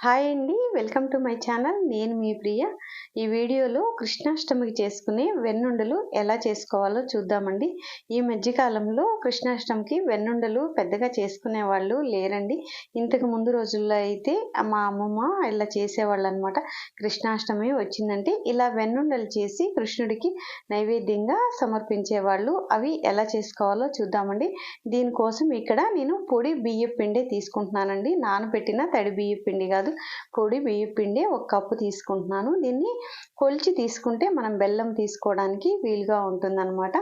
Hi అండి welcome to my channel. నేను మీ ప్రియ. ఈ వీడియోలో కృష్ణాష్టమికి చేసుకునే వెన్నుండలు ఎలా చేసుకోవాలో చూద్దామండి. ఈ మధ్యకాలంలో కృష్ణాష్టమికి వెన్నుండలు పెద్దగా చేసుకునే వాళ్ళు లేరండి. ఇంతకు ముందు రోజుల్లో అయితే మా అమ్మమ్మ ఇలా చేసేవాళ్ళు అనమాట కృష్ణాష్టమి వచ్చిందంటే ఇలా వెన్నుండలు చేసి కృష్ణుడికి నైవేద్యంగా సమర్పించేవాళ్ళు. అవి ఎలా చేసుకోవాలో చూద్దామండి. దీనికోసం ఇక్కడ నేను పొడి బియ్య పిండి తీసుకుంటున్నానండి. నానబెట్టిన తడి బియ్య పిండి కాదు పొడి బియ్య పిండి ఒక కప్పు తీసుకుంటున్నాను. దీన్ని కొలిచి తీసుకుంటే మనం బెల్లం తీసుకోవడానికి వీలుగా ఉంటుందన్నమాట.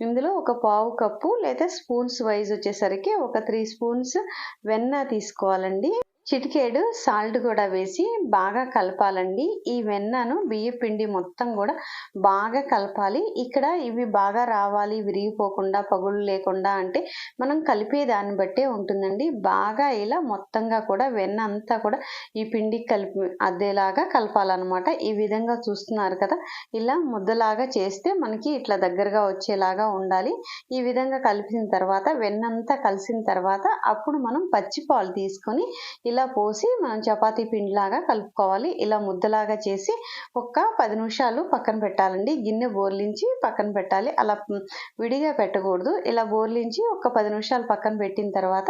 ఇందులో ఒక పావు కప్పు లేదా స్పూన్స్ వైజ్ వచ్చేసరికి ఒక త్రీ స్పూన్స్ వెన్న తీసుకోవాలండి. చిటికేడు సాల్ట్ కూడా వేసి బాగా కలపాలండి. ఈ వెన్నను బియ్య పిండి మొత్తం కూడా బాగా కలపాలి. ఇక్కడ ఇవి బాగా రావాలి విరిగిపోకుండా పగుళ్ళు లేకుండా అంటే మనం కలిపే దాన్ని బట్టే ఉంటుందండి. బాగా ఇలా మొత్తంగా కూడా వెన్న అంతా కూడా ఈ పిండికి కలిపి అద్దేలాగా కలపాలన్నమాట. ఈ విధంగా చూస్తున్నారు కదా ఇలా ముద్దలాగా చేస్తే మనకి ఇట్లా దగ్గరగా వచ్చేలాగా ఉండాలి. ఈ విధంగా కలిపిన తర్వాత వెన్నంతా కలిసిన తర్వాత అప్పుడు మనం పచ్చి పాలు తీసుకొని ఇలా ఇలా పోసి మనం చపాతీ పిండిలాగా కలుపుకోవాలి. ఇలా ముద్దలాగా చేసి ఒక పది నిమిషాలు పక్కన పెట్టాలండి. గిన్నె బోర్లించి పక్కన పెట్టాలి. అలా విడిగా పెట్టకూడదు. ఇలా బోర్లించి ఒక పది నిమిషాలు పక్కన పెట్టిన తర్వాత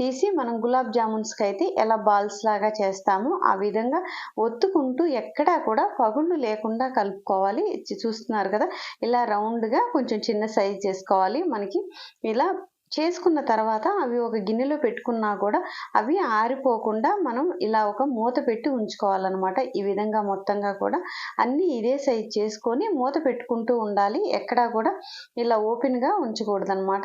తీసి మనం గులాబ్ జామున్స్కి అయితే ఎలా బాల్స్ లాగా చేస్తామో ఆ విధంగా ఒత్తుకుంటూ ఎక్కడా కూడా పగుళ్ళు లేకుండా కలుపుకోవాలి. చూస్తున్నారు కదా ఇలా రౌండ్గా కొంచెం చిన్న సైజ్ చేసుకోవాలి. మనకి ఇలా చేసుకున్న తర్వాత అవి ఒక గిన్నెలో పెట్టుకున్నా కూడా అవి ఆరిపోకుండా మనం ఇలా ఒక మూత పెట్టి ఉంచుకోవాలన్నమాట. ఈ విధంగా మొత్తంగా కూడా అన్నీ ఇదే సైజ్ చేసుకొని మూత పెట్టుకుంటూ ఉండాలి. ఎక్కడా కూడా ఇలా ఓపెన్గా ఉంచకూడదు అనమాట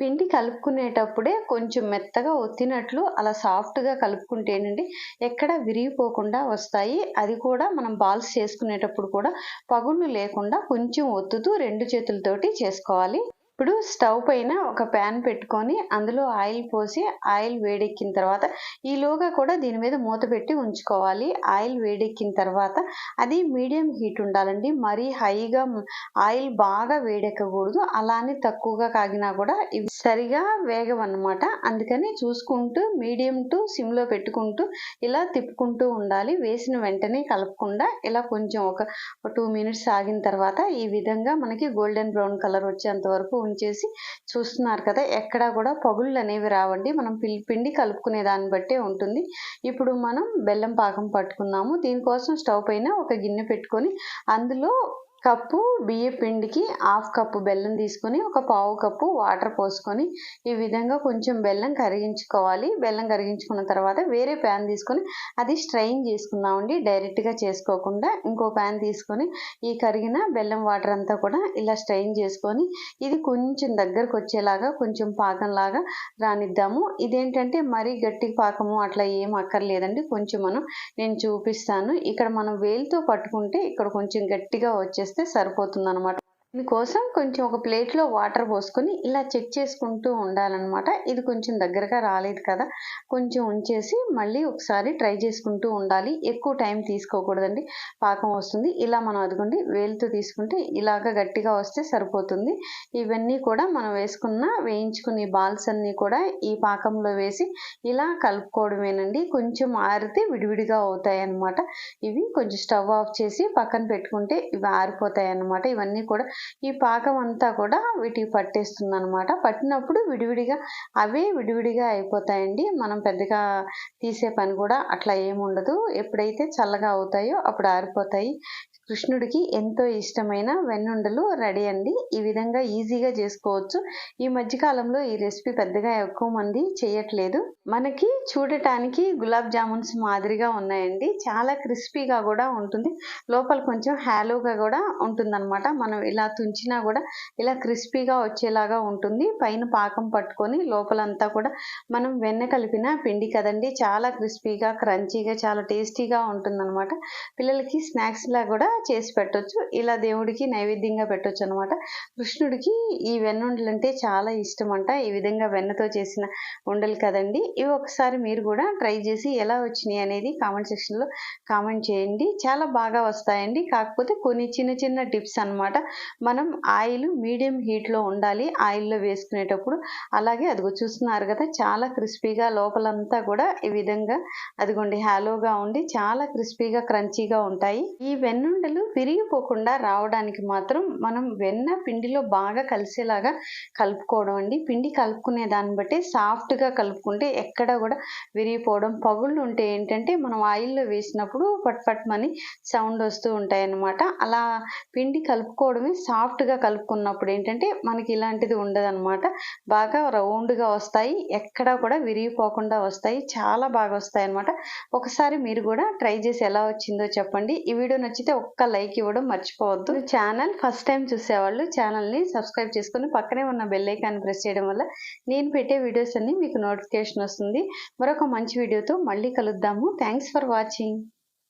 పిండి కలుపుకునేటప్పుడే కొంచెం మెత్తగా ఒత్తినట్లు అలా సాఫ్ట్గా కలుపుకుంటేనండి ఎక్కడ విరిగిపోకుండా వస్తాయి. అది కూడా మనం బాల్స్ చేసుకునేటప్పుడు కూడా పగుళ్ళు లేకుండా కొంచెం ఒత్తుతూ రెండు చేతులతోటి చేసుకోవాలి. ఇప్పుడు స్టవ్ పైన ఒక ప్యాన్ పెట్టుకొని అందులో ఆయిల్ పోసి ఆయిల్ వేడెక్కిన తర్వాత ఈలోగా కూడా దీని మీద మూత పెట్టి ఉంచుకోవాలి. ఆయిల్ వేడెక్కిన తర్వాత అది మీడియం హీట్ ఉండాలండి. మరీ హైగా ఆయిల్ బాగా వేడెక్కకూడదు. అలానే తక్కువగా కాగినా కూడా ఇవి సరిగా వేగవన్నమాట. అందుకని చూసుకుంటూ మీడియం టు సిమ్లో పెట్టుకుంటూ ఇలా తిప్పుకుంటూ ఉండాలి. వేసిన వెంటనే కలపకుండా ఇలా కొంచెం ఒక టూ మినిట్స్ ఆగిన తర్వాత ఈ విధంగా మనకి గోల్డెన్ బ్రౌన్ కలర్ వచ్చేంత వరకు ఉంచేసి చూస్తున్నారు కదా ఎక్కడా కూడా పగుళ్ళు అనేవి రావండి. మనం పిండి కలుపుకునే దాన్ని బట్టే ఉంటుంది. ఇప్పుడు మనం బెల్లం పాకం పట్టుకున్నాము. దీనికోసం స్టవ్ పైన ఒక గిన్నె పెట్టుకొని అందులో కప్పు బియ్య పిండికి హాఫ్ కప్పు బెల్లం తీసుకొని ఒక పావు కప్పు వాటర్ పోసుకొని ఈ విధంగా కొంచెం బెల్లం కరిగించుకోవాలి. బెల్లం కరిగించుకున్న తర్వాత వేరే ప్యాన్ తీసుకొని అది స్ట్రైన్ చేసుకుందామండి. డైరెక్ట్గా చేసుకోకుండా ఇంకో ప్యాన్ తీసుకొని ఈ కరిగిన బెల్లం వాటర్ అంతా కూడా ఇలా స్ట్రైన్ చేసుకొని ఇది కొంచెం దగ్గరకు వచ్చేలాగా కొంచెం పాకంలాగా రానిద్దాము. ఇదేంటంటే మరీ గట్టి పాకము అట్లా ఏం అక్కర్లేదండి. కొంచెం మనం నేను చూపిస్తాను. ఇక్కడ మనం వేలుతో పట్టుకుంటే ఇక్కడ కొంచెం గట్టిగా వచ్చేస్తాం చేస్తే సరిపోతుంది అనమాట దీనికోసం కొంచెం ఒక ప్లేట్లో వాటర్ పోసుకొని ఇలా చెక్ చేసుకుంటూ ఉండాలన్నమాట. ఇది కొంచెం దగ్గరగా రాలేదు కదా. కొంచెం ఉంచేసి మళ్ళీ ఒకసారి ట్రై చేసుకుంటూ ఉండాలి. ఎక్కువ టైం తీసుకోకూడదండి. పాకం వస్తుంది. ఇలా మనం అదిగోండి వేలుతో తీసుకుంటే ఇలాగ గట్టిగా వస్తే సరిపోతుంది. ఇవన్నీ కూడా మనం వేసుకున్న వేయించుకున్న బాల్స్ అన్నీ కూడా ఈ పాకంలో వేసి ఇలా కలుపుకోవడమేనండి. కొంచెం ఆరితే విడివిడిగా అవుతాయి అన్నమాట ఇవి కొంచెం స్టవ్ ఆఫ్ చేసి పక్కన పెట్టుకుంటే ఇవి ఆరిపోతాయి అన్నమాట ఇవన్నీ కూడా ఈ పాకం అంతా కూడా వీటికి పట్టేస్తుంది అనమాట పట్టినప్పుడు విడివిడిగా అవే విడివిడిగా అయిపోతాయండి. మనం పెద్దగా తీసే పని కూడా అట్లా ఏముండదు. ఎప్పుడైతే చల్లగా అవుతాయో అప్పుడు ఆరిపోతాయి. కృష్ణుడికి ఎంతో ఇష్టమైన వెన్నుండలు రెడీ అండి. ఈ విధంగా ఈజీగా చేసుకోవచ్చు. ఈ మధ్యకాలంలో ఈ రెసిపీ పెద్దగా ఎక్కువ మంది చేయట్లేదు. మనకి చూడటానికి గులాబ్ జామున్స్ మాదిరిగా ఉన్నాయండి. చాలా క్రిస్పీగా కూడా ఉంటుంది. లోపల కొంచెం హ్యాలోగా కూడా ఉంటుందన్నమాట. మనం ఇలా తుంచినా కూడా ఇలా క్రిస్పీగా వచ్చేలాగా ఉంటుంది. పైన పాకం పట్టుకొని లోపలంతా కూడా మనం వెన్న కలిపిన పిండి కదండి. చాలా క్రిస్పీగా క్రంచీగా చాలా టేస్టీగా ఉంటుందన్నమాట. పిల్లలకి స్నాక్స్లా కూడా చేసి పెట్టొచ్చు. ఇలా దేవుడికి నైవేద్యంగా పెట్టొచ్చు అనమాట కృష్ణుడికి ఈ వెన్నుండలు అంటే చాలా ఇష్టం అంట ఈ విధంగా వెన్నతో చేసిన ఉండలు కదండి. ఇవి ఒకసారి మీరు కూడా ట్రై చేసి ఎలా వచ్చినాయి అనేది కామెంట్ సెక్షన్లో కామెంట్ చేయండి. చాలా బాగా వస్తాయండి. కాకపోతే కొన్ని చిన్న చిన్న టిప్స్ అన్నమాట. మనం ఆయిల్ మీడియం హీట్లో ఉండాలి. ఆయిల్లో వేసుకునేటప్పుడు అలాగే అదిగో చూస్తున్నారు కదా చాలా క్రిస్పీగా లోపలంతా కూడా ఈ విధంగా అదిగోండి హాలోగా ఉండి చాలా క్రిస్పీగా క్రంచీగా ఉంటాయి. ఈ వెన్నుండలు విరిగిపోకుండా రావడానికి మాత్రం మనం వెన్న పిండిలో బాగా కలిసేలాగా కలుపుకోవడం అండి. పిండి కలుపుకునే దాన్ని బట్టి సాఫ్ట్గా కలుపుకుంటే ఎక్కడ కూడా విరిగిపోవడం. పగుళ్ళు ఉంటే ఏంటంటే మనం ఆయిల్లో వేసినప్పుడు పట్ పట్మని సౌండ్ వస్తూ ఉంటాయి అన్నమాట అలా పిండి కలుపుకోవడమే సాఫ్ట్గా కలుపుకున్నప్పుడు ఏంటంటే మనకి ఇలాంటిది ఉండదన్నమాట. బాగా రౌండ్గా వస్తాయి. ఎక్కడా కూడా విరిగిపోకుండా వస్తాయి. చాలా బాగా వస్తాయి అన్నమాట ఒకసారి మీరు కూడా ట్రై చేసి ఎలా వచ్చిందో చెప్పండి. ఈ వీడియో నచ్చితే ఒక్క లైక్ ఇవ్వడం మర్చిపోవద్దు. ఛానల్. ఫస్ట్ టైం చూసేవాళ్ళు ఛానల్ని సబ్స్క్రైబ్ చేసుకుని పక్కనే ఉన్న బెల్ ఐకాన్ ప్రెస్ చేయడం వల్ల నేను పెట్టే వీడియోస్ అన్ని మీకు నోటిఫికేషన్ వస్తుంది. మరొక మంచి వీడియోతో మళ్ళీ కలుద్దాము. Thanks for watching.